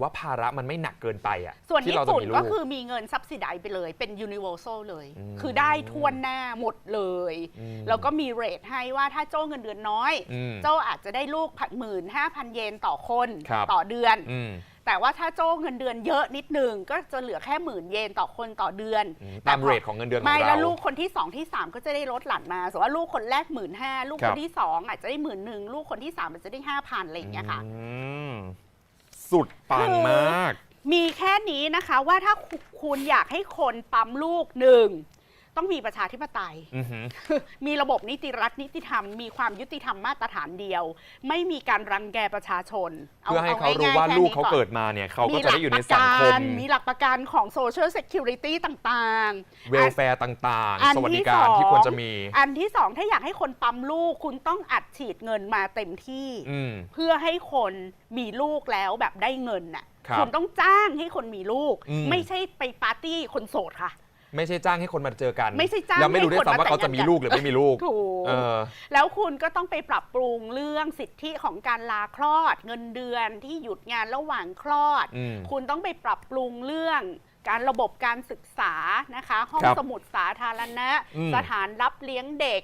ว่าภาระมันไม่หนักเกินไปอะส่วนที่ญี่เราจะปุ่นมีลูก็ก คือมีเงินซับซิไดไปเลยเป็น universal เลย อืมคือได้ทวนหน้าหมดเลย อืมแล้วก็มีเรทให้ว่าถ้าโจ้เงินเดือนน้อย อืมโจ้อาจจะได้ลูกหมื่นห้าพันเยนต่อคนครับ ต่อเดือน อืมแต่ว่าถ้าโจ้เงินเดือนเยอะนิดนึง ก็จะเหลือแค่หมื่นเยนต่อคนต่อเดือนอืมตามเรทของเงินเดือนของไม่เราแล้วลูกคนที่2ที่3ก็จะได้ลดหลั่นมาสมมติว่าลูกคนแรกหมื่นห้าลูกครัคบนที่2อาจจะได้หมื่นหนึ่งลูกคนที่3อาจจะได้ห้าพันอะไรอย่างเงี้ยค่ะ อืม สุดปังมาก มีแค่นี้นะคะว่าถ้าคุคุณอยากให้คนปั๊มลูกหนึ่ง ต้องมีประชาธิปไตย อือหือ มีระบบนิติรัฐนิติธรรม มีความยุติธรรมมาตรฐานเดียว ไม่มีการรังแกประชาชนเพื่อให้เขารู้ง่ยๆว่าแค่ลูกนี้เขาอนเกิดมาเนี่ยเขาก็จะได้อยู่ในหลัสังคประมกันมีหลักประกันของ Social Security ต่างๆ เวลแฟร์ต่างอันๆสวัสดิที่การสองที่ควรจะมี อันที่สองถ้าอยากให้คนปั๊มลูกคุณต้องอัดฉีดเงินมาเต็มที่ อืม เพื่อให้คนมีลูกแล้วแบบได้เงินน่ะครับณต้องจ้างให้คนมีลูก อืม ไม่ใช่ไปปาร์ตี้คนโสดค่ะ ไม่ใช่จ้างให้คนมาเจอกันไม่ใช่จ้างแล้วไม่รู้ด้วยให้คนซ้ำว่ามาเขาจะมีลูกหรือไม่มีลูก ถูกเออ แล้วคุณก็ต้องไปปรับปรุงเรื่องสิทธิของการลาคลอด เงินเดือนที่หยุดงานระหว่างคลอด อืมคุณต้องไปปรับปรุงเรื่องการระบบการศึกษานะคะ ห้องครับสมุดสาธารณะ อืม สถานรับเลี้ยงเด็ก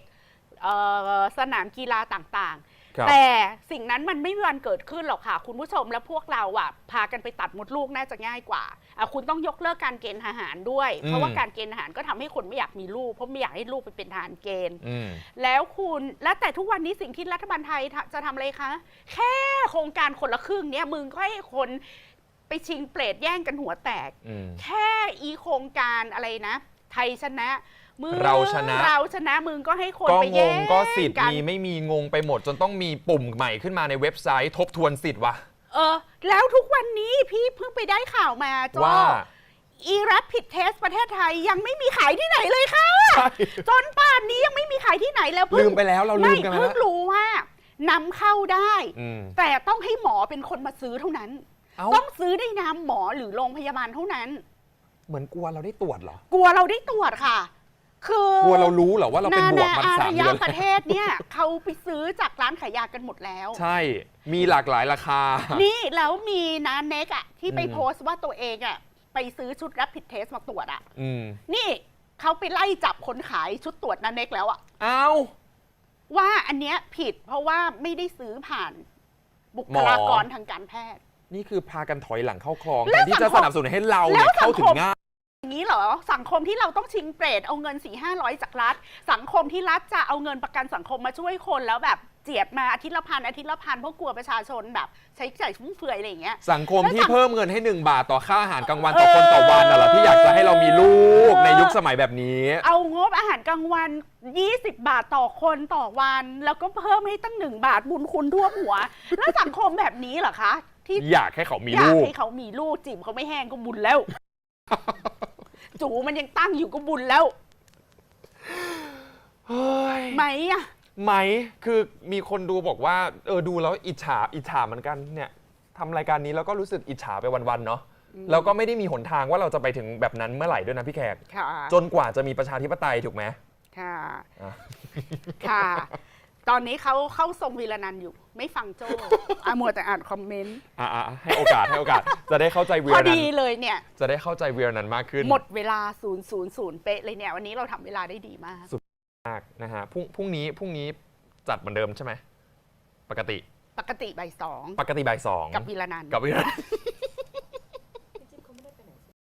เอ่อสนามกีฬาต่างครับๆ แต่สิ่งนั้นมันไม่มีวันเกิดขึ้นหรอกค่ะ คุณผู้ชมและพวกเราอะพากันไปตัดมดลูกน่าจะง่ายกว่าอะคุณต้องยกเลิกการเกณฑ์ทหารด้วย เพราะว่าการเกณฑ์ทหารก็ทำให้คนไม่อยากมีลูกเพราะไม่อยากให้ลูกไปเป็นทหารเกณฑ์อืมแล้วคุณและแต่ทุกวันนี้สิ่งที่รัฐบาลไทยทะจะทำอะไรคะแค่โครงการคนละครึ่งเนี่ยมึงก็ให้คนไปชิงเปรตแย่งกันหัวแตกอืมแค่อีโครงการอะไรนะ ไทยชนะ มึงเราชนะ เราชนะมึงก็ให้คนก็ไปงแย่งงก็สิทธิ์กันมีไม่มีงงไปหมด จนต้องมีปุ่มใหม่ขึ้นมาในเว็บไซต์ทบทวนสิทธิ์ว่ะเออ แล้วทุกวันนี้พี่เพิ่งไปได้ข่าวมาโจว่า อีรับผิดเทสประเทศไทยยังไม่มีขายที่ไหนเลยค่ะ ใช่ จนป่านนี้ยังไม่มีขายที่ไหนแล้วลืเพิ่งมไปแล้วเราลืไม่มกันไปเพิ่แล้งวรู้ว่านำเข้าได้ อืม แต่ต้องให้หมอเป็นคนมาซื้อเท่านั้น เอ้า ต้องซื้อได้นามหมอหรือโรงพยาบาลเท่านั้น เหมือนกลัวเราได้ตรวจเหรอ กลัวเราได้ตรวจค่ะ คือกลัวเรารู้เหรอว่าเราเป็นบวกนามันนาสาอามรเดืยอนประเทศเนี่ยเขาไปซื้อจากร้านขายยากันหมดแล้ว ใช่ มีหลากหลายราคา นี่แล้วมีนาเน็กอะที่ไปอืมโพสต์ว่าตัวเองอะไปซื้อชุดรับผิดเทสมาตรวจอะอืมนี่เขาไปไล่จับคนขายชุดตรวจนาเน็กแล้วอะเอ้าว่าอันเนี้ยผิดเพราะว่าไม่ได้ซื้อผ่านบุคลากรทางการแพทย์ นี่คือพากันถอยหลังเข้าคลองแล้แทวนที่จะสังคมสนับสนุนให้เราแล้เนี่วยเข้าถึสังงคมง่ายอย่าง นี้เหรอ สังคมที่เราต้องชิงเปรตเอาเงิน4ี่ห้าร้อยจากรัฐ สังคมที่รัฐจะเอาเงินประกันสังคมมาช่วยคนแล้วแบบเจียดมาอาทิตย์ละพันอาทิตย์ละพันเพราะกลัวประชาชนแบบ ใช้จ่ายฟุ่มเฟือยอะไรอย่างเงี้ย สังคมแล้วที่สังเพิ่มเงินให้ 1 บาทต่อค่าอาหารกลางวันต่อคนต่อวันน่ะเหรอที่อยากจะให้เรามีลูกในยุคสมัยแบบนี้ เอางบอาหารกลางวัน 20 บาทต่อคนต่อวัน แล้วก็เพิ่มให้ตั้งหนึ่งบาทบุญคุณทั่วหัว แล้วสังคมแบบนี้เหรอคะที่อยากให้เขามีอยากลูกให้เขามีลูกจิ๋มเขาไม่แห้งก็บุญแล้ว จูมันยังตั้งอยู่ก็บุญแล้ว เฮ้ยไหมอะไหมคือมีคนดูบอกว่า เออดูแล้วอิจฉาอิจฉาเหมือนกันเนี่ยทำรายการนี้แล้วก็รู้สึกอิจฉาไปวันๆเนาะแล้วก็ไม่ได้มีหนทางว่าเราจะไปถึงแบบนั้นเมื่อไหร่ด้วยนะพี่แขกค่ะ จนกว่าจะมีประชาธิปไตยถูกไหม ค่ะอะค่ะ ตอนนี้เขาเข้าทรงวีรนันท์อยู่ ไม่ฟังโจ้อามัวแต่อ่านคอมเมนต์ อะๆให้โอกาสให้โอกาส จะได้เข้าใจเวีพยอนั้นดีเลยเนี่ย จะได้เข้าใจเวียนั้นมากขึ้นหมดเวลา 0 0 0 เป๊ะเลยเนี่ย วันนี้เราทำเวลาได้ดีมาก มากนะฮะพรุ่งพรุ่งนี้พรุ่งนี้จัดเหมือนเดิมใช่ไหมปกติปกติบ่ายสองปกติบ่ายสองกับวีรนันท์ กับวิรัต